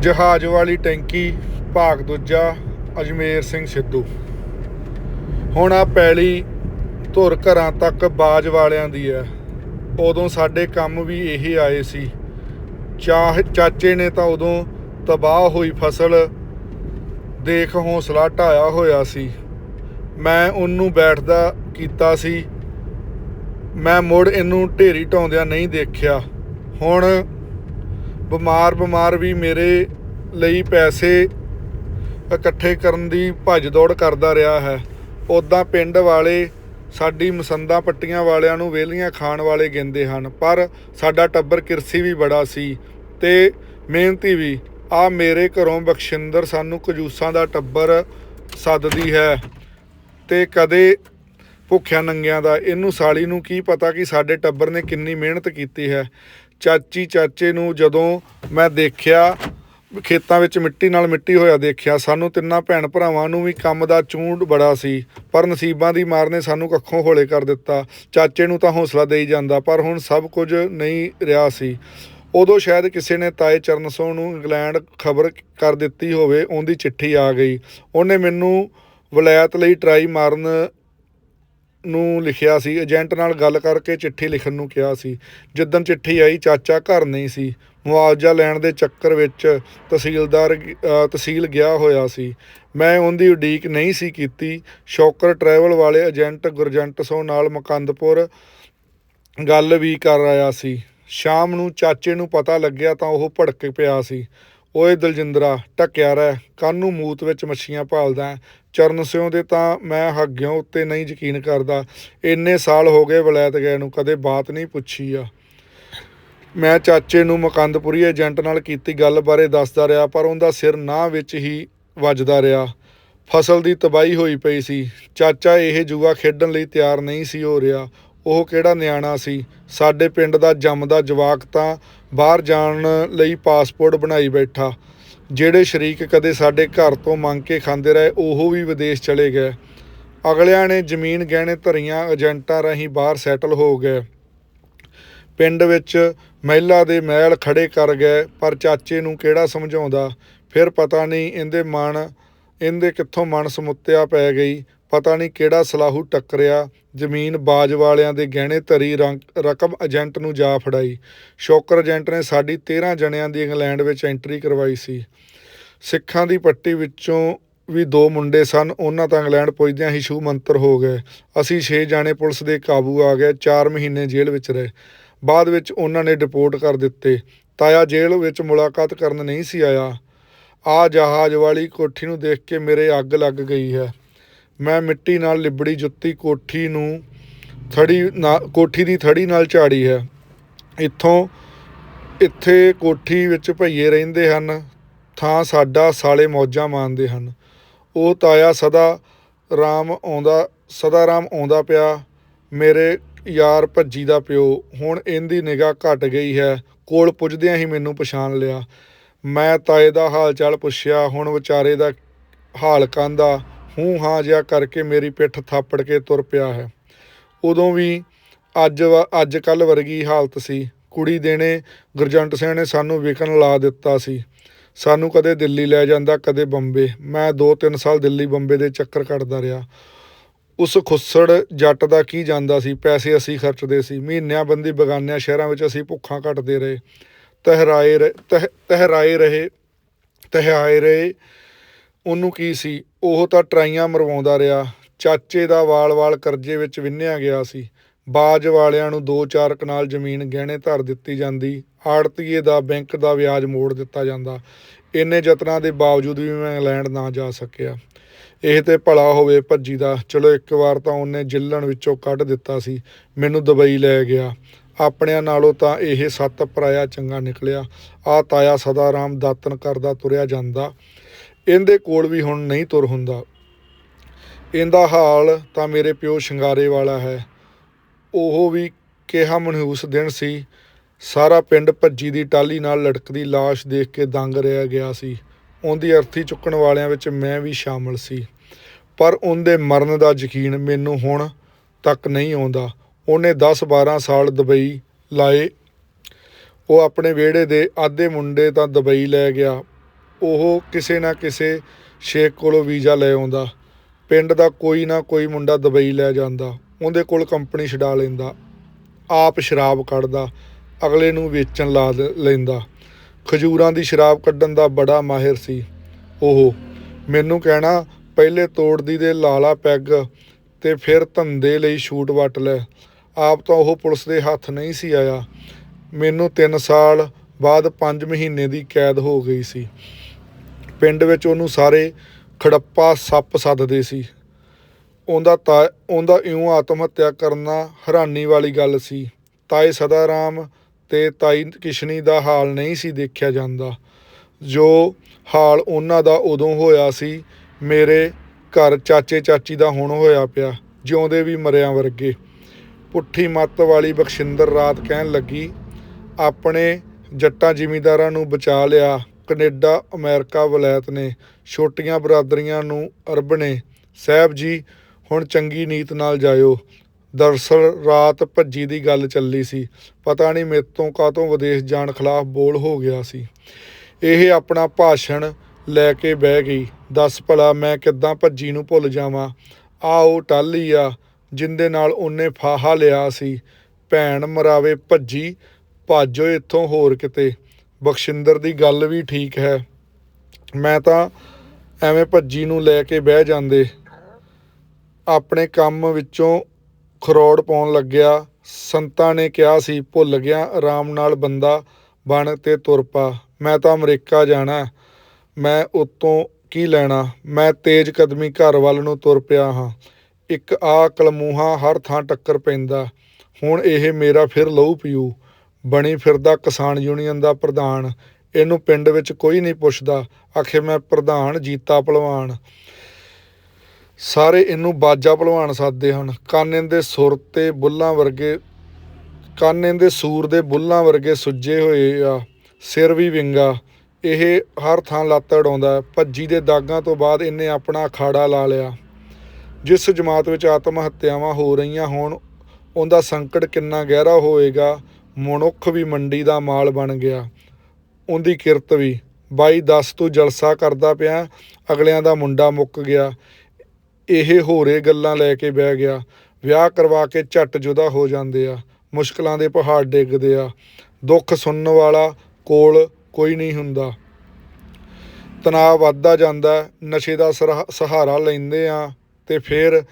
ਜਹਾਜ਼ ਵਾਲੀ ਟੈਂਕੀ, ਭਾਗ ਦੂਜਾ, ਅਜਮੇਰ ਸਿੰਘ ਸਿੱਧੂ। ਹੁਣ ਆ ਪੈਲੀ ਧੁਰ ਘਰਾਂ ਤੱਕ ਬਾਜ ਵਾਲਿਆਂ ਦੀ ਹੈ ਉਦੋਂ ਸਾਡੇ ਕੰਮ ਵੀ ਇਹ ਆਏ ਸੀ। ਚਾਹ, ਚਾਚੇ ਨੇ ਤਾਂ ਉਦੋਂ ਤਬਾਹ ਹੋਈ ਫਸਲ, ਦੇਖ ਹੌਸਲਾ ਢਾਇਆ ਹੋਇਆ ਸੀ। ਮੈਂ ਉਹਨੂੰ ਬੈਠਦਾ ਕੀਤਾ ਸੀ। ਮੈਂ ਮੁੜ ਇਹਨੂੰ ਢੇਰੀ ਢਾਉਂਦਿਆਂ ਨਹੀਂ ਦੇਖਿਆ। ਹੁਣ ਬਿਮਾਰ ਬਿਮਾਰ ਵੀ ਮੇਰੇ ਲਈ ਪੈਸੇ ਇਕੱਠੇ ਕਰਨ ਦੀ ਭੱਜ ਦੌੜ ਕਰਦਾ ਰਿਹਾ ਹੈ। ਉਦਾਂ ਪਿੰਡ ਵਾਲੇ ਸਾਡੀ ਮਸੰਦਾ ਪੱਟੀਆਂ ਵਾਲਿਆਂ ਨੂੰ ਵੇਲੀਆਂ ਖਾਣ ਵਾਲੇ ਗਿੰਦੇ ਹਨ, ਪਰ ਸਾਡਾ ਟੱਬਰ ਕਿਰਸੀ ਵੀ ਬੜਾ ਸੀ ਤੇ ਮਿਹਨਤੀ ਵੀ। ਆ ਮੇਰੇ ਘਰੋਂ ਬਖਸ਼ਿੰਦਰ ਸਾਨੂੰ ਕਜੂਸਾਂ ਦਾ ਟੱਬਰ ਸੱਦਦੀ ਹੈ ਤੇ ਕਦੇ ਭੁੱਖਿਆ ਨੰਗਿਆਂ ਦਾ। ਇਹਨੂੰ ਸਾਲੀ ਨੂੰ ਕੀ ਪਤਾ ਕਿ ਸਾਡੇ ਟੱਬਰ ਨੇ ਕਿੰਨੀ ਮਿਹਨਤ ਕੀਤੀ ਹੈ। ਚਾਚੀ ਚਾਚੇ ਨੂੰ ਜਦੋਂ ਮੈਂ ਦੇਖਿਆ, ਖੇਤਾਂ ਵਿੱਚ ਮਿੱਟੀ ਨਾਲ ਮਿੱਟੀ ਹੋਇਆ ਦੇਖਿਆ, ਸਾਨੂੰ ਤਿੰਨਾਂ ਭੈਣ ਭਰਾਵਾਂ ਨੂੰ ਵੀ ਕੰਮ ਦਾ ਚੂੰਡ ਬੜਾ ਸੀ, ਪਰ ਨਸੀਬਾਂ ਦੀ ਮਾਰ ਨੇ ਸਾਨੂੰ ਕੱਖੋਂ ਹੋਲੇ ਕਰ ਦਿੱਤਾ। ਚਾਚੇ ਨੂੰ ਤਾਂ ਹੌਸਲਾ ਦੇਈ ਜਾਂਦਾ, ਪਰ ਹੁਣ ਸਭ ਕੁਝ ਨਹੀਂ ਰਿਹਾ ਸੀ। ਉਦੋਂ ਸ਼ਾਇਦ ਕਿਸੇ ਨੇ ਤਾਏ ਚਰਨਸੋਂ ਨੂੰ ਇੰਗਲੈਂਡ ਖਬਰ ਕਰ ਦਿੱਤੀ ਹੋਵੇ, ਉਹਦੀ ਚਿੱਠੀ ਆ ਗਈ। ਉਹਨੇ ਮੈਨੂੰ ਵਲਾਇਤ ਲਈ ਟਰਾਈ ਮਾਰਨ ਨੂੰ ਲਿਖਿਆ ਸੀ, ਏਜੰਟ ਨਾਲ ਗੱਲ ਕਰਕੇ ਚਿੱਠੀ ਲਿਖਣ ਨੂੰ ਕਿਹਾ ਸੀ। ਜਿੱਦਣ ਚਿੱਠੀ ਆਈ, ਚਾਚਾ ਘਰ ਨਹੀਂ ਸੀ। ਮੁਆਵਜ਼ਾ ਲੈਣ ਦੇ ਚੱਕਰ ਵਿੱਚ ਤਹਿਸੀਲਦਾਰ ਤਹਿਸੀਲ ਗਿਆ ਹੋਇਆ ਸੀ। ਮੈਂ ਉਹਦੀ ਉਡੀਕ ਨਹੀਂ ਸੀ ਕੀਤੀ। ਸ਼ੌਕਰ ਟਰੈਵਲ ਵਾਲੇ ਏਜੰਟ ਗੁਰਜੰਟ ਸੋ ਨਾਲ ਮਕੰਦਪੁਰ ਗੱਲ ਵੀ ਕਰ ਆਇਆ ਸੀ। ਸ਼ਾਮ ਨੂੰ ਚਾਚੇ ਨੂੰ ਪਤਾ ਲੱਗਿਆ ਤਾਂ ਉਹ ਭੜਕ ਪਿਆ ਸੀ। ਓਏ ਦਲਜਿੰਦਰਾ ਟੱਕਿਆ ਰਹਿ, ਕਾਨੂੰ ਮੂਤ ਵਿੱਚ ਮੱਛੀਆਂ ਭਾਲਦਾ ਚਰਨ ਸਿਉ ਦੇ ਤਾਂ ਮੈਂ ਹੱਗਿਓ ਉੱਤੇ ਨਹੀਂ ਯਕੀਨ ਕਰਦਾ। ਇੰਨੇ ਸਾਲ ਹੋ ਗਏ ਵਲੈਤ ਗਏ ਨੂੰ, ਕਦੇ ਬਾਤ ਨਹੀਂ ਪੁੱਛੀ ਆ। ਮੈਂ ਚਾਚੇ ਨੂੰ ਮਕੰਦਪੁਰੀ ਏਜੰਟ ਨਾਲ ਕੀਤੀ ਗੱਲ ਬਾਰੇ ਦੱਸਦਾ ਰਿਹਾ, ਪਰ ਉਹਦਾ ਸਿਰ ਨਾ ਵਿੱਚ ਹੀ ਵੱਜਦਾ ਰਿਹਾ। ਫਸਲ ਦੀ ਤਬਾਹੀ ਹੋਈ ਪਈ ਸੀ। ਚਾਚਾ ਇਹ ਜੂਆ ਖੇਡਣ ਲਈ ਤਿਆਰ ਨਹੀਂ ਸੀ ਹੋ ਰਿਹਾ। ਉਹ ਕਿਹੜਾ ਨਿਆਣਾ ਸੀ? ਸਾਡੇ ਪਿੰਡ ਦਾ ਜੰਮਦਾ ਜਵਾਕ ਤਾਂ ਬਾਹਰ ਜਾਣ ਲਈ ਪਾਸਪੋਰਟ ਬਣਾਈ ਬੈਠਾ। ਜਿਹੜੇ ਸ਼ਰੀਕ ਕਦੇ ਸਾਡੇ ਘਰ ਤੋਂ ਮੰਗ ਕੇ ਖਾਂਦੇ ਰਹੇ, ਉਹ ਵੀ ਵਿਦੇਸ਼ ਚਲੇ ਗਏ। ਅਗਲਿਆਂ ਨੇ ਜ਼ਮੀਨ ਗਹਿਣੇ ਧਰੀਆਂ, ਏਜੰਟਾਂ ਰਾਹੀਂ ਬਾਹਰ ਸੈਟਲ ਹੋ ਗਏ। ਪਿੰਡ ਵਿੱਚ ਮਹਿਲਾ ਦੇ ਮਹਿਲ ਖੜੇ ਕਰ ਗਏ, ਪਰ ਚਾਚੇ ਨੂੰ ਕਿਹੜਾ ਸਮਝਾਉਂਦਾ? ਫਿਰ ਪਤਾ ਨਹੀਂ, ਇਹਦੇ ਮਨ, ਇਹਦੇ ਕਿੱਥੋਂ ਮਨ ਸਮੁੱਤਿਆ ਪੈ ਗਈ। ਪਤਾ ਨਹੀਂ ਕਿਹੜਾ ਸਲਾਹੂ ਟੱਕਰਿਆ। ਜ਼ਮੀਨ ਬਾਜ ਵਾਲਿਆਂ ਦੇ ਗਹਿਣੇ ਧਰੀ ਰੰਗ- ਰਕਮ ਏਜੰਟ ਨੂੰ ਜਾ ਫੜਾਈ। ਸ਼ੌਕਰ ਏਜੰਟ ਨੇ ਸਾਡੀ 13 ਜਣਿਆਂ ਦੀ ਇੰਗਲੈਂਡ ਵਿੱਚ ਐਂਟਰੀ ਕਰਵਾਈ ਸੀ। ਸਿੱਖਾਂ ਦੀ ਪੱਟੀ ਵਿੱਚੋਂ ਵੀ ਦੋ ਮੁੰਡੇ ਸਨ, ਉਹਨਾਂ ਤਾਂ ਇੰਗਲੈਂਡ ਪੁੱਜਦਿਆਂ ਹੀ ਛੂ ਮੰਤਰ ਹੋ ਗਏ। ਅਸੀਂ 6 ਜਾਣੇ ਪੁਲਿਸ ਦੇ ਕਾਬੂ ਆ ਗਏ 4 ਮਹੀਨੇ ਜੇਲ੍ਹ ਵਿੱਚ ਰਹੇ। ਬਾਅਦ ਵਿੱਚ ਉਹਨਾਂ ਨੇ ਡਿਪੋਰਟ ਕਰ ਦਿੱਤੇ। ਤਾਇਆ ਜੇਲ੍ਹ ਵਿੱਚ ਮੁਲਾਕਾਤ ਕਰਨ ਨਹੀਂ ਸੀ ਆਇਆ। ਆ ਜਹਾਜ਼ ਵਾਲੀ ਕੋਠੀ ਨੂੰ ਦੇਖ ਕੇ ਮੇਰੇ ਅੱਗ ਲੱਗ ਗਈ ਹੈ। ਮੈਂ ਮਿੱਟੀ ਨਾਲ ਲਿਬੜੀ ਜੁੱਤੀ ਕੋਠੀ ਨੂੰ ਥੜੀ ਨਾ- ਕੋਠੀ ਦੀ ਥੜੀ ਨਾਲ ਝਾੜੀ ਹੈ। ਇੱਥੋਂ, ਇੱਥੇ ਕੋਠੀ ਵਿੱਚ ਭਈਏ ਰਹਿੰਦੇ ਹਨ, ਥਾਂ ਸਾਡਾ ਸਾਲੇ ਮੌਜਾਂ ਮਾਣਦੇ ਹਨ। ਉਹ ਤਾਇਆ ਸਦਾ ਰਾਮ ਆਉਂਦਾ, ਸਦਾ ਰਾਮ ਆਉਂਦਾ ਪਿਆ, ਮੇਰੇ ਯਾਰ ਭੱਜੀ ਦਾ ਪਿਓ, ਹੁਣ ਇਹਦੀ ਨਿਗਾਹ ਘਟ ਗਈ ਹੈ, ਕੋਲ ਪੁੱਜਦਿਆਂ ਹੀ ਮੈਨੂੰ ਪਛਾਣ ਲਿਆ। ਮੈਂ ਤਾਏ ਦਾ ਹਾਲ ਚਾਲ ਪੁੱਛਿਆ, ਹੁਣ ਵਿਚਾਰੇ ਦਾ ਹਾਲ ਕੰਦਾ ਹੂੰ ਹਾਂ ਜਿਹਾ ਕਰਕੇ ਮੇਰੀ ਪਿੱਠ ਥਾਪੜ ਕੇ ਤੁਰ ਪਿਆ ਹੈ। ਉਦੋਂ ਵੀ ਅੱਜ ਵ- ਅੱਜ ਕੱਲ ਵਰਗੀ ਹਾਲਤ ਸੀ। ਕੁੜੀ ਦੇਣੇ ਗੁਰਜੰਟ ਸਿੰਘ ਨੇ ਸਾਨੂੰ ਵਿਕਣ ਲਾ ਦਿੱਤਾ ਸੀ। ਸਾਨੂੰ ਕਦੇ ਦਿੱਲੀ ਲੈ ਜਾਂਦਾ, ਕਦੇ ਬੰਬੇ। ਮੈਂ 2-3 ਸਾਲ ਦਿੱਲੀ ਬੰਬੇ ਦੇ ਚੱਕਰ ਕੱਟਦਾ ਰਿਹਾ। ਉਸ ਖੁੱਸੜ ਜੱਟ ਦਾ ਕੀ ਜਾਂਦਾ ਸੀ? ਪੈਸੇ ਅਸੀਂ ਖਰਚਦੇ ਸੀ। ਮਹੀਨਿਆਂ ਬੰਦੀ ਬਗਾਨਿਆਂ ਸ਼ਹਿਰਾਂ ਵਿੱਚ ਅਸੀਂ ਭੁੱਖਾਂ ਕੱਟਦੇ ਰਹੇ। ਤਹਿਰਾਏ ਰਹੇ ਤਹਿਰਾਏ ਰਹੇ, ਤਹਿਆਏ ਰਹੇ ਉਹਨੂੰ ਕੀ ਸੀ? ਉਹ ਤਾਂ ਟਰਾਈਆਂ ਮਰਵਾਉਂਦਾ ਰਿਹਾ। ਚਾਚੇ ਦਾ ਵਾਲ-ਵਾਲ ਕਰਜ਼ੇ ਵਿੱਚ ਵਿੰਨਿਆ ਗਿਆ ਸੀ। ਬਾਜ ਵਾਲਿਆਂ ਨੂੰ 2-4 ਕਨਾਲ ਜ਼ਮੀਨ ਗਹਿਣੇ ਧਰ ਦਿੱਤੀ ਜਾਂਦੀ। ਆੜਤੀਏ ਦਾ ਬੈਂਕ ਦਾ ਵਿਆਜ ਮੋੜ ਦਿੱਤਾ ਜਾਂਦਾ। ਇੰਨੇ ਯਤਨਾਂ ਦੇ ਬਾਵਜੂਦ ਵੀ ਮੈਂ ਇੰਗਲੈਂਡ ਨਾ ਜਾ ਸਕਿਆ। ਇਹ ਤੇ ਭਲਾ ਹੋਵੇ ਭੱਜੀ ਦਾ ਚਲੋ ਇੱਕ ਵਾਰ ਤਾਂ ਉਹਨੇ ਜਿੱਲਣ ਵਿੱਚੋਂ ਕੱਢ ਦਿੱਤਾ ਸੀ। ਮੈਨੂੰ ਦੁਬਈ ਲੈ ਗਿਆ। ਆਪਣਿਆਂ ਨਾਲੋਂ ਤਾਂ ਇਹ ਸੱਤ ਪਰਾਇਆ ਚੰਗਾ ਨਿਕਲਿਆ। ਆ ਤਾਇਆ ਸਦਾ ਰਾਮ ਦਾਤਨ ਕਰਦਾ ਤੁਰਿਆ ਜਾਂਦਾ। ਇਹਦੇ ਕੋਲ ਵੀ ਹੁਣ ਨਹੀਂ ਤੁਰ ਹੁੰਦਾ। ਇਹਦਾ ਹਾਲ ਤਾਂ ਮੇਰੇ ਪਿਓ ਸ਼ਿੰਗਾਰੇ ਵਾਲਾ ਹੈ। ਉਹ ਵੀ ਕਿਹਾ ਮਨਹੂਸ ਦਿਨ ਸੀ। ਸਾਰਾ ਪਿੰਡ ਭੱਜੀ ਦੀ ਟਾਲੀ ਨਾਲ ਲਟਕਦੀ ਲਾਸ਼ ਦੇਖ ਕੇ ਦੰਗ ਰਹਿ ਗਿਆ ਸੀ। ਉਹਦੀ ਅਰਥੀ ਚੁੱਕਣ ਵਾਲਿਆਂ ਵਿੱਚ ਮੈਂ ਵੀ ਸ਼ਾਮਲ ਸੀ। ਪਰ ਉਹਦੇ ਮਰਨ ਦਾ ਯਕੀਨ ਮੈਨੂੰ ਹੁਣ ਤੱਕ ਨਹੀਂ ਆਉਂਦਾ। ਉਹਨੇ 10-12 ਸਾਲ ਦੁਬਈ ਲਾਏ। ਉਹ ਆਪਣੇ ਵਿਹੜੇ ਦੇ ਆਧੇ ਮੁੰਡੇ ਤਾਂ ਦੁਬਈ ਲੈ ਗਿਆ। ਉਹ ਕਿਸੇ ਨਾ ਕਿਸੇ ਸ਼ੇਖ ਕੋਲੋਂ ਵੀਜ਼ਾ ਲੈ ਆਉਂਦਾ। ਪਿੰਡ ਦਾ ਕੋਈ ਨਾ ਕੋਈ ਮੁੰਡਾ ਦੁਬਈ ਲੈ ਜਾਂਦਾ। ਉਹਦੇ ਕੋਲ ਕੰਪਨੀ ਛਡਾ ਲੈਂਦਾ। ਆਪ ਸ਼ਰਾਬ ਕੱਢਦਾ। ਅਗਲੇ ਨੂੰ ਵੇਚਣ ਲਾ ਲੈਂਦਾ। ਖਜੂਰਾਂ ਦੀ ਸ਼ਰਾਬ ਕੱਢਣ ਦਾ ਬੜਾ ਮਾਹਿਰ ਸੀ। ਉਹ ਮੈਨੂੰ ਕਹਿਣਾ, ਪਹਿਲੇ ਤੋੜਦੀ ਦੇ ਲਾਲਾ ਪੈਗ ਤੇ ਫਿਰ ਧੰਦੇ ਲਈ ਛੂਟ ਵਟ ਲੈ। ਆਪ ਤਾਂ ਉਹ ਪੁਲਿਸ ਦੇ ਹੱਥ ਨਹੀਂ ਸੀ ਆਇਆ। ਮੈਨੂੰ 3 ਸਾਲ ਬਾਅਦ 5 ਮਹੀਨੇ ਦੀ ਕੈਦ ਹੋ ਗਈ ਸੀ। ਪਿੰਡ ਵਿੱਚ ਉਹਨੂੰ ਸਾਰੇ ਖੜੱਪਾ ਸੱਪ ਸੱਦਦੇ ਸੀ। ਉਹਦਾ ਤਾ, ਉਹਦਾ ਇਉਂ ਆਤਮ ਹੱਤਿਆ ਕਰਨਾ ਹੈਰਾਨੀ ਵਾਲੀ ਗੱਲ ਸੀ। ਤਾਏ ਸਦਾ ਰਾਮ ਤੇ ਤਾਈ ਕਿਸ਼ਨੀ ਦਾ ਹਾਲ ਨਹੀਂ ਸੀ ਦੇਖਿਆ ਜਾਂਦਾ। ਜੋ ਹਾਲ ਉਹਨਾਂ ਦਾ ਉਦੋਂ ਹੋਇਆ ਸੀ, ਮੇਰੇ ਘਰ ਚਾਚੇ ਚਾਚੀ ਦਾ ਹੁਣ ਹੋਇਆ ਪਿਆ, ਜਿਉਂਦੇ ਵੀ ਮਰਿਆਂ ਵਰਗੇ। ਪੁੱਠੀ ਮੱਤ ਵਾਲੀ ਬਖਸ਼ਿੰਦਰ ਰਾਤ ਕਹਿਣ ਲੱਗੀ, ਆਪਣੇ ਜੱਟਾਂ ਜ਼ਿਮੀਂਦਾਰਾਂ ਨੂੰ ਬਚਾ ਲਿਆ ਕਨੇਡਾ, ਅਮਰੀਕਾ ਵਲੈਤ ਨੇ ਛੋਟੀਆਂ ਬਰਾਦਰੀਆਂ ਨੂੰ ਅਰਬ ਨੇ। ਸਾਹਿਬ ਜੀ, ਹੁਣ ਚੰਗੀ ਨੀਤ ਨਾਲ ਜਾਇਓ। ਦਰਸਲ ਰਾਤ ਭੱਜੀ ਦੀ ਗੱਲ ਚੱਲੀ ਸੀ। ਪਤਾ ਨਹੀਂ ਮੇਰੇ ਮੇਤੋਂ ਕਾਤੋਂ ਵਿਦੇਸ਼ ਜਾਣ ਖਿਲਾਫ ਬੋਲ ਹੋ ਗਿਆ ਸੀ। ਇਹ ਆਪਣਾ ਭਾਸ਼ਣ ਲੈ ਕੇ ਬਹਿ ਗਈ। ਦੱਸ ਭਲਾ ਮੈਂ ਕਿੱਦਾਂ ਭੱਜੀ ਨੂੰ ਭੁੱਲ ਜਾਵਾਂ? ਆ ਉਹ ਟਾਲੀ ਆ, ਜਿੰਦੇ ਨਾਲ ਉਹਨੇ ਫਾਹਾ ਲਿਆ ਸੀ। ਭੈਣ ਮਰਾਵੇ ਭੱਜੀ, ਭਾਜੋ ਇੱਥੋਂ ਹੋਰ ਕਿਤੇ। ਬਖਸ਼ਿੰਦਰ ਦੀ ਗੱਲ ਵੀ ਠੀਕ ਹੈ। ਮੈਂ ਤਾਂ ਐਵੇਂ ਭੱਜੀ ਨੂੰ ਲੈ ਕੇ ਬਹਿ ਜਾਂਦੇ। ਆਪਣੇ ਕੰਮ ਵਿੱਚੋਂ ਖਰੋੜ ਪਾਉਣ ਲੱਗਿਆ। ਸੰਤਾਂ ਨੇ ਕਿਹਾ ਸੀ, ਭੁੱਲ ਗਿਆ, ਆਰਾਮ ਨਾਲ ਬੰਦਾ ਬਣ ਤੇ ਤੁਰ ਪਾ। ਮੈਂ ਤਾਂ ਅਮਰੀਕਾ ਜਾਣਾ। ਮੈਂ ਉਤੋਂ ਕੀ ਲੈਣਾ? ਮੈਂ ਤੇਜ਼ ਕਦਮੀ ਘਰ ਵੱਲ ਨੂੰ ਤੁਰ ਪਿਆ ਹਾਂ। ਇੱਕ ਆ ਕਲਮੂਹਾ ਹਰ ਥਾਂ ਟੱਕਰ ਪੈਂਦਾ। ਹੁਣ ਇਹ ਮੇਰਾ ਫਿਰ ਲਹੂ ਪੀਊ। ਬਣੀ ਫਿਰਦਾ ਕਿਸਾਨ ਯੂਨੀਅਨ ਦਾ ਪ੍ਰਧਾਨ। ਇਹਨੂੰ ਪਿੰਡ ਵਿੱਚ ਕੋਈ ਨਹੀਂ ਪੁੱਛਦਾ। ਆਖੇ ਮੈਂ ਪ੍ਰਧਾਨ ਜੀਤਾ ਭਲਵਾਨ ਸਾਰੇ ਇਹਨੂੰ ਬਾਜਾ ਭਲਵਾਨ ਸੱਦਦੇ ਹਨ। ਕਾਨੇ ਦੇ ਸੁਰ ਤੇ ਬੁੱਲਾਂ ਵਰਗੇ, ਕਾਨੇ ਦੇ ਸੂਰ ਦੇ ਬੁੱਲਾਂ ਵਰਗੇ ਸੁੱਜੇ ਹੋਏ ਆ। ਸਿਰ ਵੀ ਵਿੰਗਾ। ਇਹ ਹਰ ਥਾਂ ਲੱਤ ਅੜਾਉਂਦਾ ਭੱਜੀ ਦੇ ਦਾਗਾਂ ਤੋਂ ਬਾਅਦ ਇਹਨੇ ਆਪਣਾ ਅਖਾੜਾ ਲਾ ਲਿਆ। ਜਿਸ ਜਮਾਤ ਵਿੱਚ ਆਤਮ ਹੱਤਿਆਵਾਂ ਹੋ ਰਹੀਆਂ ਹੋਣ, ਉਹਦਾ ਸੰਕਟ ਕਿੰਨਾ ਗਹਿਰਾ ਹੋਏਗਾ। ਮਨੁੱਖ ਵੀ ਮੰਡੀ ਦਾ ਮਾਲ ਬਣ ਗਿਆ। ਉਹਦੀ ਕਿਰਤ ਵੀ। ਬਾਈ ਦੱਸ ਤੋਂ ਜਲਸਾ ਕਰਦਾ ਪਿਆ, ਅਗਲਿਆਂ ਦਾ ਮੁੰਡਾ ਮੁੱਕ ਗਿਆ। ਇਹ ਹੋਰੇ ਗੱਲਾਂ ਲੈ ਕੇ ਬਹਿ ਗਿਆ। ਵਿਆਹ ਕਰਵਾ ਕੇ ਝੱਟ ਜੁਦਾ ਹੋ ਜਾਂਦੇ ਆ। ਮੁਸ਼ਕਲਾਂ ਦੇ ਪਹਾੜ ਡਿੱਗਦੇ ਆ। ਦੁੱਖ ਸੁਣਨ ਵਾਲਾ ਕੋਲ ਕੋਈ ਨਹੀਂ ਹੁੰਦਾ। ਤਣਾਅ ਵੱਧਦਾ ਜਾਂਦਾ, ਨਸ਼ੇ ਦਾ ਸਰਹਾ- ਸਹਾਰਾ ਲੈਂਦੇ ਆ ਤੇ ਫਿਰ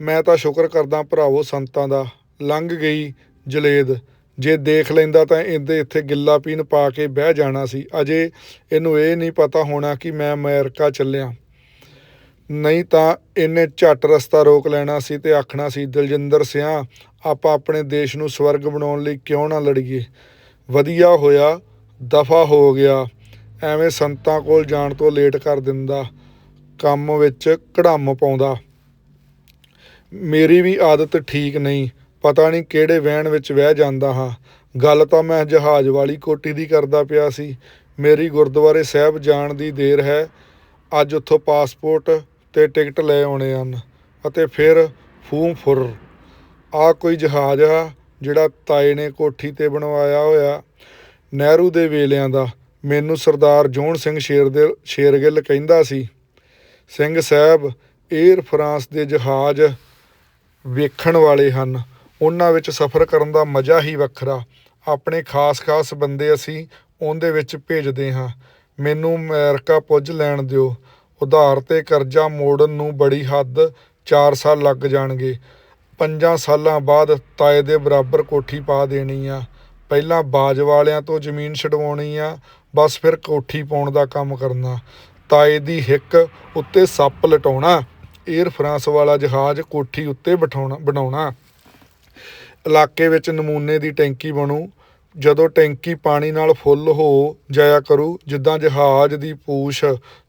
ਮੈਂ ਤਾਂ ਸ਼ੁਕਰ ਕਰਦਾ ਭਰਾਵੋ ਸੰਤਾਂ ਦਾ। ਲੰਘ ਗਈ ਜਲੇਦ। ਜੇ ਦੇਖ ਲੈਂਦਾ ਤਾਂ ਇਹਦੇ ਇੱਥੇ ਗਿੱਲਾ ਪੀਣ ਪਾ ਕੇ ਬਹਿ ਜਾਣਾ ਸੀ। ਅਜੇ ਇਹਨੂੰ ਇਹ ਨਹੀਂ ਪਤਾ ਹੋਣਾ ਕਿ ਮੈਂ ਅਮਰੀਕਾ ਚੱਲਿਆ। ਨਹੀਂ ਤਾਂ ਇਹਨੇ ਝੱਟ ਰਸਤਾ ਰੋਕ ਲੈਣਾ ਸੀ ਤੇ ਆਖਣਾ ਸੀ, ਦਲਜਿੰਦਰ ਸਿਆ, ਆਪਾਂ ਆਪਣੇ ਦੇਸ਼ ਨੂੰ ਸਵਰਗ ਬਣਾਉਣ ਲਈ ਕਿਉਂ ਨਾ ਲੜੀਏ? ਵਧੀਆ ਹੋਇਆ, ਦਫਾ ਹੋ ਗਿਆ। ਐਵੇਂ ਸੰਤਾਂ ਕੋਲ ਜਾਣ ਤੋਂ ਲੇਟ ਕਰ ਦਿੰਦਾ। ਕੰਮ ਵਿੱਚ ਕੜਾਮ ਪਾਉਂਦਾ। ਮੇਰੀ ਵੀ ਆਦਤ ਠੀਕ ਨਹੀਂ। ਪਤਾ ਨਹੀਂ ਕਿਹੜੇ ਵਹਿਣ ਵਿੱਚ ਵਹਿ ਜਾਂਦਾ ਹਾਂ। ਗੱਲ ਤਾਂ ਮੈਂ ਜਹਾਜ਼ ਵਾਲੀ ਕੋਠੀ ਦੀ ਕਰਦਾ ਪਿਆ ਸੀ। ਮੇਰੀ ਗੁਰਦੁਆਰੇ ਸਾਹਿਬ ਜਾਣ ਦੀ ਦੇਰ ਹੈ। ਅੱਜ ਉੱਥੋਂ ਪਾਸਪੋਰਟ ਤੇ ਟਿਕਟ ਲੈ ਆਉਣੇ ਹਨ ਅਤੇ ਫਿਰ ਫੂਮ ਫੁਰ ਆ ਕੋਈ ਜਹਾਜ਼ ਆ ਜਿਹੜਾ ਤਾਏ ਨੇ ਕੋਠੀ ਤੇ ਬਣਵਾਇਆ ਹੋਇਆ ਨਹਿਰੂ ਦੇ ਵੇਲਿਆਂ ਦਾ। ਮੈਨੂੰ ਸਰਦਾਰ ਜੋਹਣ ਸਿੰਘ ਸ਼ੇਰ ਦੇ ਸ਼ੇਰਗਿੱਲ ਕਹਿੰਦਾ ਸੀ, ਸਿੰਘ ਸਾਹਿਬ 에ਅਰ ਫਰਾਂਸ ਦੇ ਜਹਾਜ਼ ਵੇਖਣ ਵਾਲੇ ਹਨ। ਉਹਨਾਂ ਵਿੱਚ ਸਫ਼ਰ ਕਰਨ ਦਾ ਮਜ਼ਾ ਹੀ ਵੱਖਰਾ। ਆਪਣੇ ਖਾਸ-ਖਾਸ ਬੰਦੇ ਅਸੀਂ ਉਹਦੇ ਵਿੱਚ ਭੇਜਦੇ ਹਾਂ। ਮੈਨੂੰ ਅਮਰੀਕਾ ਪੁੱਜ ਲੈਣ ਦਿਓ। ਉਧਾਰ ਤੇ ਕਰਜ਼ਾ ਮੋੜਨ ਨੂੰ ਬੜੀ ਹੱਦ 4 ਸਾਲ ਲੱਗ ਜਾਣਗੇ। ਪੰਜਾਂ ਸਾਲਾਂ ਬਾਅਦ ਤਾਏ ਦੇ ਬਰਾਬਰ ਕੋਠੀ ਪਾ ਦੇਣੀ ਆ। ਪਹਿਲਾਂ ਬਾਜ ਵਾਲਿਆਂ ਤੋਂ ਜ਼ਮੀਨ ਛਡਵਾਉਣੀ ਆ, ਬਸ ਫਿਰ ਕੋਠੀ ਪਾਉਣ ਦਾ ਕੰਮ ਕਰਨਾ। ਤਾਏ ਦੀ ਹਿੱਕ ਉੱਤੇ ਸੱਪ ਲਟਾਉਣਾ 에ਅਰ ਫਰਾਂਸ ਵਾਲਾ ਜਹਾਜ਼ ਕੋਠੀ ਉੱਤੇ ਬਿਠਾਉਣਾ, ਬਣਾਉਣਾ। ਇਲਾਕੇ ਵਿੱਚ ਨਮੂਨੇ ਦੀ ਟੈਂਕੀ ਬਣੂ। ਜਦੋਂ ਟੈਂਕੀ ਪਾਣੀ ਨਾਲ ਫੁੱਲ ਹੋ ਜਾਇਆ ਕਰੂ, ਜਿੱਦਾਂ ਜਹਾਜ਼ ਦੀ ਪੂਛ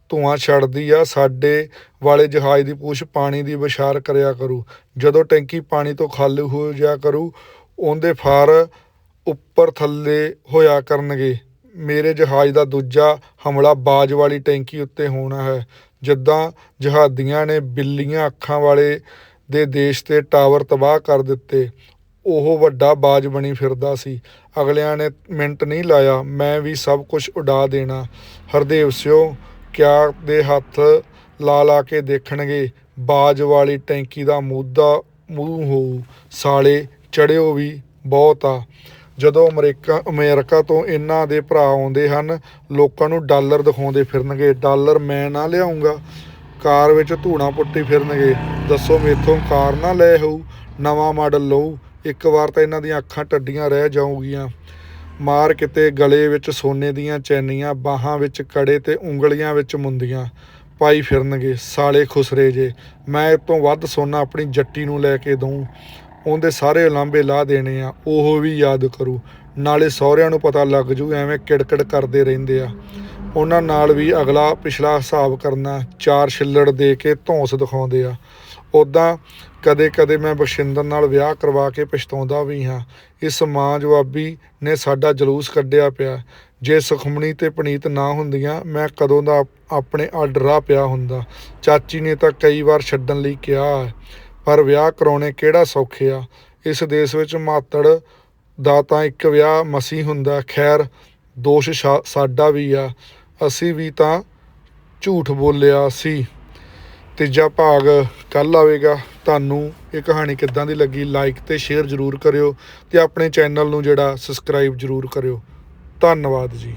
ਧੂਆਂ ਛੱਡਦੀ ਆ, ਸਾਡੇ ਵਾਲੇ ਜਹਾਜ਼ ਦੀ ਪੂਛ ਪਾਣੀ ਦੀ ਵਿਸ਼ਾਰ ਕਰਿਆ ਕਰੂ। ਜਦੋਂ ਟੈਂਕੀ ਪਾਣੀ ਤੋਂ ਖਾਲੀ ਹੋ ਜਾਇਆ ਕਰੂ, ਉਹਦੇ ਫਾਰ ਉੱਪਰ ਥੱਲੇ ਹੋਇਆ ਕਰਨਗੇ। ਮੇਰੇ ਜਹਾਜ਼ ਦਾ ਦੂਜਾ ਹਮਲਾ ਬਾਜ ਵਾਲੀ ਟੈਂਕੀ ਉੱਤੇ ਹੋਣਾ ਹੈ। ਜਿੱਦਾਂ ਜਹਾਦੀਆਂ ਨੇ ਬਿੱਲੀਆਂ ਅੱਖਾਂ ਵਾਲੇ ਦੇ ਦੇਸ਼ ਤੇ ਟਾਵਰ ਤਬਾਹ ਕਰ ਦਿੱਤੇ ਉਹ ਵੱਡਾ ਬਾਜ ਬਣੀ ਫਿਰਦਾ ਸੀ। ਅਗਲਿਆਂ ਨੇ ਮਿੰਟ ਨਹੀਂ ਲਾਇਆ, ਮੈਂ ਵੀ ਸਭ ਕੁਝ ਉਡਾ ਦੇਣਾ। ਹਰਦੇਵ ਸਿਓ, ਕਿਆ ਦੇ ਹੱਥ ਲਾ ਲਾ ਕੇ ਦੇਖਣਗੇ, ਬਾਜ ਵਾਲੀ ਟੈਂਕੀ ਦਾ ਮੂਦਾ ਮੂੰਹ ਹੋਊ, ਸਾਲੇ ਚੜਿਓ ਵੀ ਬਹੁਤ ਆ। ਜਦੋਂ ਅਮਰੀਕਾ ਅਮਰੀਕਾ ਤੋਂ ਇਹਨਾਂ ਦੇ ਭਰਾ ਆਉਂਦੇ ਹਨ, ਲੋਕਾਂ ਨੂੰ ਡਾਲਰ ਦਿਖਾਉਂਦੇ ਫਿਰਨਗੇ, ਡਾਲਰ ਮੈਂ ਨਾ ਲਿਆਉਂਗਾ। ਕਾਰ ਵਿੱਚ ਧੂਣਾ ਪੁੱਟੀ ਫਿਰਨਗੇ, ਦੱਸੋ ਮੇਥੋਂ ਕਾਰ ਨਾ ਲੈ ਹੋਊ, ਨਵਾਂ ਮਾਡਲ ਲਊ ਇੱਕ ਵਾਰ ਤਾਂ ਇਹਨਾਂ ਦੀਆਂ ਅੱਖਾਂ ਟੱਡੀਆਂ ਰਹਿ ਜਾਊਗੀਆਂ। ਮਾਰ ਕਿਤੇ ਗਲੇ ਵਿੱਚ ਸੋਨੇ ਦੀਆਂ ਚੈਨੀਆਂ, ਬਾਹਾਂ ਵਿੱਚ ਕੜੇ ਤੇ ਉਂਗਲੀਆਂ ਵਿੱਚ ਮੁੰਦੀਆਂ। ਪਾਈ ਫਿਰਨਗੇ, ਸਾਲੇ ਖੁਸਰੇ ਜੇ। ਮੈਂ ਇਹ ਤੋਂ ਵੱਧ ਸੋਨਾ ਆਪਣੀ ਜੱਟੀ ਨੂੰ ਲੈ ਕੇ ਦਊਂ। ਉਹਦੇ ਸਾਰੇ ਲਾਂਬੇ ਲਾ ਦੇਣੇ ਆ, ਉਹ ਵੀ ਯਾਦ ਕਰੂ। ਨਾਲੇ ਸਹੁਰਿਆਂ ਨੂੰ ਪਤਾ ਲੱਗ ਜੂ, ਐਵੇਂ ਕਿੜਕਿੜ ਕਰਦੇ ਰਹਿੰਦੇ ਆ। ਉਹਨਾਂ ਨਾਲ ਵੀ ਅਗਲਾ ਪਿਛਲਾ ਹਿਸਾਬ ਕਰਨਾ, ਚਾਰ ਛਿੱਲੜ ਦੇ ਕੇ ਧੌਂਸ ਦਿਖਾਉਂਦੇ ਆ। ਉਦਾਂ ਕਦੇ ਕਦੇ ਮੈਂ ਬਖਸ਼ਿੰਦਰ ਨਾਲ ਵਿਆਹ ਕਰਵਾ ਕੇ ਪਛਤਾਉਂਦਾ ਵੀ ਹਾਂ। ਇਸ ਮਾਂ ਜਵਾਬੀ ਨੇ ਸਾਡਾ ਜਲੂਸ ਕੱਢਿਆ ਪਿਆ। ਜੇ ਸੁਖਮਣੀ ਤੇ ਪਨੀਤ ਨਾ ਹੁੰਦੀਆਂ ਮੈਂ ਕਦੋਂ ਦਾ ਆਪਣੇ ਅੱਡ ਰਾਹ ਪਿਆ ਹੁੰਦਾ। ਚਾਚੀ ਨੇ ਤਾਂ ਕਈ ਵਾਰ ਛੱਡਣ ਲਈ ਕਿਹਾ ਹੈ, ਪਰ ਵਿਆਹ ਕਰਾਉਣੇ ਕਿਹੜਾ ਸੌਖੇ ਆ? ਇਸ ਦੇਸ਼ ਵਿੱਚ ਮਾਤੜ ਦਾ ਤਾਂ ਇੱਕ ਵਿਆਹ ਮਸੀ ਹੁੰਦਾ। ਖੈਰ ਦੋਸ਼ ਸਾਡਾ ਵੀ ਆ। ਅਸੀਂ ਵੀ ਤਾਂ ਝੂਠ ਬੋਲਿਆ ਸੀ। ਤੀਜਾ ਭਾਗ ਕੱਲ ਆਵੇਗਾ। ਤੁਹਾਨੂੰ ਇਹ ਕਹਾਣੀ ਕਿੱਦਾਂ ਦੀ ਲੱਗੀ? ਲਾਈਕ ਤੇ ਸ਼ੇਅਰ ਜ਼ਰੂਰ ਕਰਿਓ ਤੇ ਆਪਣੇ ਚੈਨਲ ਨੂੰ ਜਿਹੜਾ ਸਬਸਕ੍ਰਾਈਬ ਜ਼ਰੂਰ ਕਰਿਓ। ਧੰਨਵਾਦ ਜੀ।